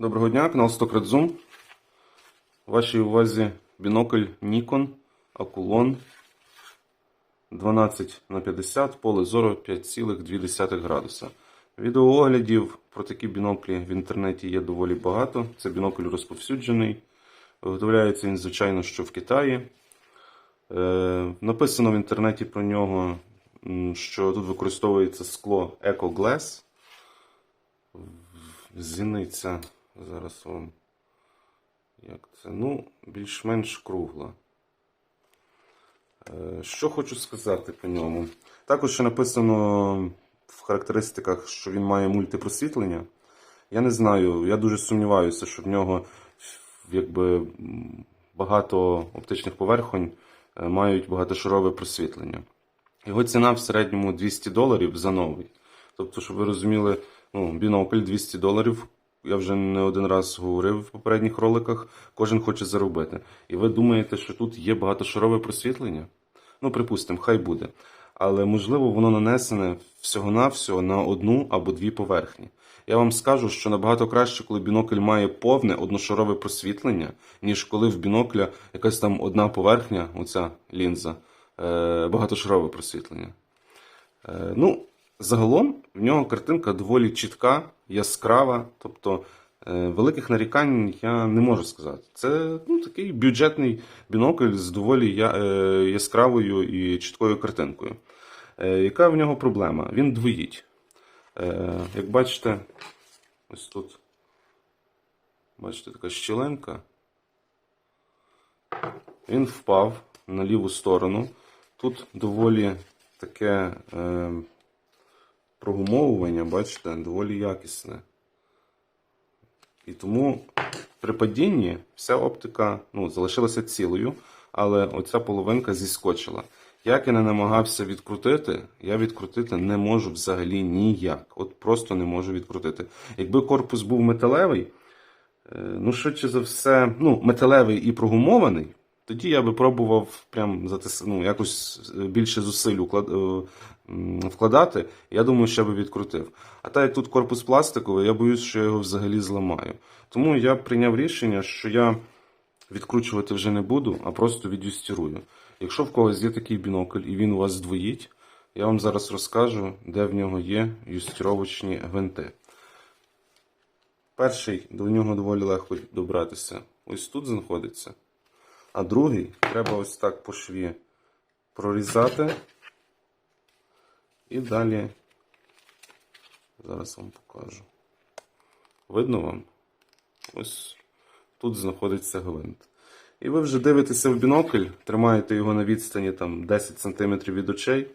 Доброго дня, канал Zoom. Вашій увазі бінокль Nikon Akulon 12 на 50 поле зору 5,2 градуса. Відеооглядів про такі біноклі в інтернеті є доволі багато. Це бінокль розповсюджений. Виготовляється він, звичайно, що в Китаї. Е, написано в інтернеті про нього, що тут використовується скло Eco Glass. Зіниця, зараз вам. Як це? Ну, більш-менш кругла. Е, Що хочу сказати по ньому. Також ще написано в характеристиках, що він має мультипросвітлення. Я не знаю, я дуже сумніваюся, що в нього якби, багато оптичних поверхонь е, мають багатошарове просвітлення. Його ціна в середньому 200 доларів за новий. Тобто, щоб ви розуміли, ну, бінокль 200 доларів. Я вже не один раз говорив в попередніх роликах, кожен хоче заробити. І ви думаєте, що тут є багатошарове просвітлення? Ну, припустимо, хай буде. Але можливо воно нанесене всього-навсього на одну або дві поверхні. Я вам скажу, що набагато краще, коли бінокль має повне одношарове просвітлення, ніж коли в бінокля якась там одна поверхня, оця лінза, е, багатошарове просвітлення. Е, ну, загалом в нього картинка доволі чітка, яскрава. Тобто е, великих нарікань я не можу сказати. Це ну, такий бюджетний бінокль з доволі е, яскравою і чіткою картинкою. Е, яка в нього проблема? Він двоїть. Як бачите, ось тут бачите така щілинка. Він впав на ліву сторону. Тут доволі таке прогумовування, бачите, доволі якісне. І тому при падінні вся оптика ну, залишилася цілою, але оця половинка зіскочила. Як я не намагався відкрутити, я відкрутити не можу взагалі ніяк. От просто не можу відкрутити. Якби корпус був металевий, е, ну, швидше за все, ну, металевий і прогумований, тоді я би пробував прям затис... ну, якось е, більше зусиль уклад... е, вкладати. Я думаю, що я би відкрутив. А так як тут корпус пластиковий, я боюсь, що я його взагалі зламаю. Тому я прийняв рішення, що я відкручувати вже не буду, а просто відюстірую. Якщо в когось є такий бінокль і він у вас здвоїть, я вам зараз розкажу, де в нього є юстіровочні гвинти. Перший до нього доволі легко добратися. Ось тут знаходиться. А другий треба ось так по шві прорізати. І далі, зараз вам покажу. Видно вам? Ось тут знаходиться гвинт. І ви вже дивитеся в бінокль, тримаєте його на відстані там 10 см від очей.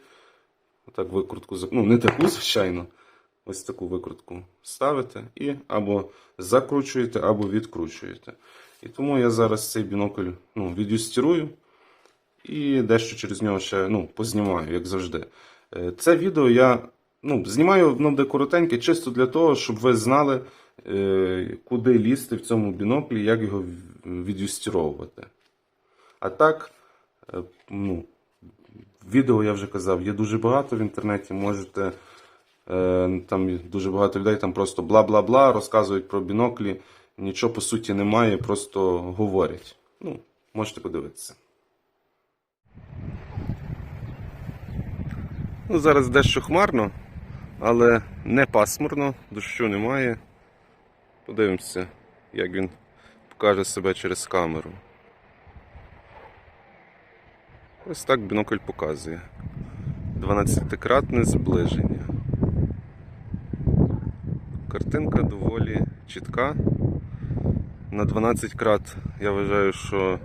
Отак викрутку, ну не таку, звичайно. Ось таку викрутку ставите і або закручуєте, або відкручуєте. І тому я зараз цей бінокль ну, відюстірую і дещо через нього ще ну, познімаю, як завжди. Е, Це відео я ну, знімаю воно буде коротеньке, чисто для того, щоб ви знали, е, куди лізти в цьому біноклі, як його відюстіровувати. А так, е, ну, відео я вже казав, є дуже багато в інтернеті. Можете там дуже багато людей там просто бла-бла-бла розказують про біноклі. Нічого по суті немає, просто говорять. Ну, можете подивитися. Ну, зараз дещо хмарно, але не пасмурно, дощу немає. Подивимося, як він покаже себе через камеру. Ось так бінокль показує. 12-кратне зближення. Картинка доволі чітка. На 12 крат я вважаю, що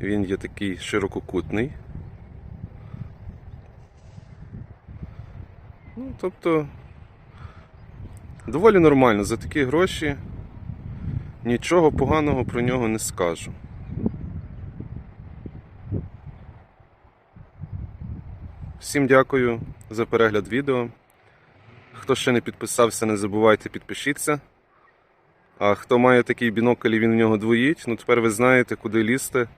він є такий ширококутний. Ну, тобто, доволі нормально. За такі гроші нічого поганого про нього не скажу. Всім дякую за перегляд відео. Хто ще не підписався, не забувайте підпишіться. А хто має такий бінокль і він в нього двоїть, ну тепер ви знаєте, куди лізти,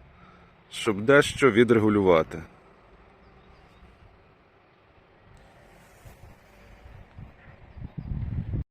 щоб дещо відрегулювати.